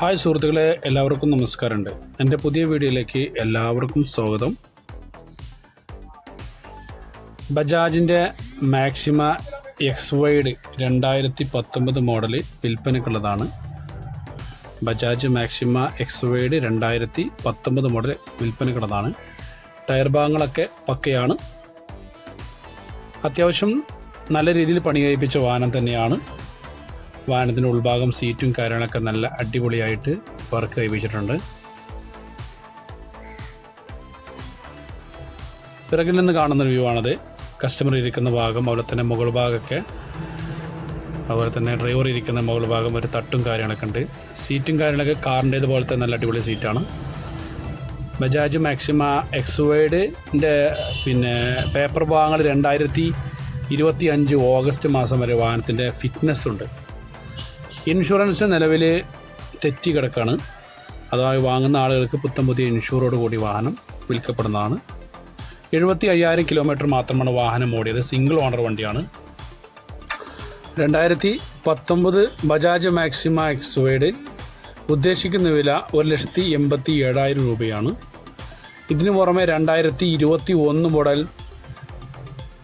Hi സുഹൃത്തുക്കളെ എല്ലാവർക്കും നമസ്കാരമുണ്ട്. എന്റെ പുതിയ വീഡിയോയിലേക്ക് എല്ലാവർക്കും സ്വാഗതം. ബജാജിന്റെ മാക്സിമ എക്സ് വൈഡ് രണ്ടായിരത്തി പത്തൊമ്പത് മോഡൽ വിൽപ്പനയ്ക്കുള്ളതാണ്. ബജാജ് മാക്സിമ എക്സ് വൈഡ് രണ്ടായിരത്തി പത്തൊമ്പത് മോഡൽ വിൽപ്പനയ്ക്കുള്ളതാണ്. ടയർ ഭാഗങ്ങളൊക്കെ പക്കയാണ്. അത്യാവശ്യം നല്ല രീതിയിൽ പണി കഴിപ്പിച്ച വാഹനം തന്നെയാണ്. വാഹനത്തിന്റെ ഉൾഭാഗം സീറ്റും കാര്യങ്ങളൊക്കെ നല്ല അടിപൊളിയായിട്ട് വർക്ക് കൈവച്ചിട്ടുണ്ട്. പിറകിൽ നിന്ന് കാണുന്ന വ്യൂ ആണത്. കസ്റ്റമർ ഇരിക്കുന്ന ഭാഗം അതുപോലെ തന്നെ മുകൾ ഭാഗമൊക്കെ. അതുപോലെ തന്നെ ഡ്രൈവർ ഇരിക്കുന്ന മുകൾ ഭാഗം ഒരു തട്ടും കാര്യങ്ങളൊക്കെ ഉണ്ട്. സീറ്റും കാര്യങ്ങളൊക്കെ കാറിന്റേത് പോലത്തെ നല്ല അടിപൊളി സീറ്റാണ് ബജാജ് മാക്സിമ എക്സ് വൈഡിന്റെ പിന്നെ പേപ്പർ ഭാഗങ്ങൾ രണ്ടായിരത്തി ഇരുപത്തി അഞ്ച് ഓഗസ്റ്റ് മാസം വരെ വാഹനത്തിന്റെ ഫിറ്റ്നസ് ഉണ്ട്. ഇൻഷുറൻസ് നിലവിൽ തെറ്റി കിടക്കാണ് അതായത് വാങ്ങുന്ന ആളുകൾക്ക് പുത്തം പുതിയ ഇൻഷൂറോട് കൂടി വാഹനം വിൽക്കപ്പെടുന്നതാണ്. എഴുപത്തി അയ്യായിരം കിലോമീറ്റർ മാത്രമാണ് വാഹനം ഓടിയത്. സിംഗിൾ ഓണർ വണ്ടിയാണ്. രണ്ടായിരത്തി പത്തൊമ്പത് ബജാജ് മാക്സിമ എക്സ്വേഡ് ഉദ്ദേശിക്കുന്ന വില ഒരു ലക്ഷത്തി എൺപത്തി ഏഴായിരം രൂപയാണ്. ഇതിനു പുറമെ രണ്ടായിരത്തി ഇരുപത്തി ഒന്ന് model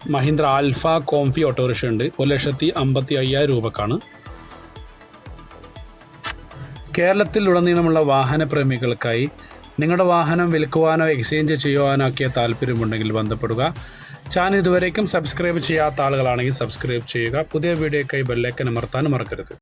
Mahindra Alpha Comfy autorickshaw ഉണ്ട് ഒരു ലക്ഷത്തി അമ്പത്തി അയ്യായിരം രൂപക്കാണ്. കേരളത്തിലുടനീളമുള്ള വാഹന പ്രേമികൾക്കായി നിങ്ങളുടെ വാഹനം വിൽക്കുവാനോ എക്സ്ചേഞ്ച് ചെയ്യുവാനോ ഒക്കെ താല്പര്യമുണ്ടെങ്കിൽ ബന്ധപ്പെടുക. ചാനൽ ഇതുവരേക്കും സബ്സ്ക്രൈബ് ചെയ്യാത്ത ആളുകളാണെങ്കിൽ സബ്സ്ക്രൈബ് ചെയ്യുക. പുതിയ വീഡിയോക്കായി ബെല്ലൈക്കൻ അമർത്താനും മറക്കരുത്.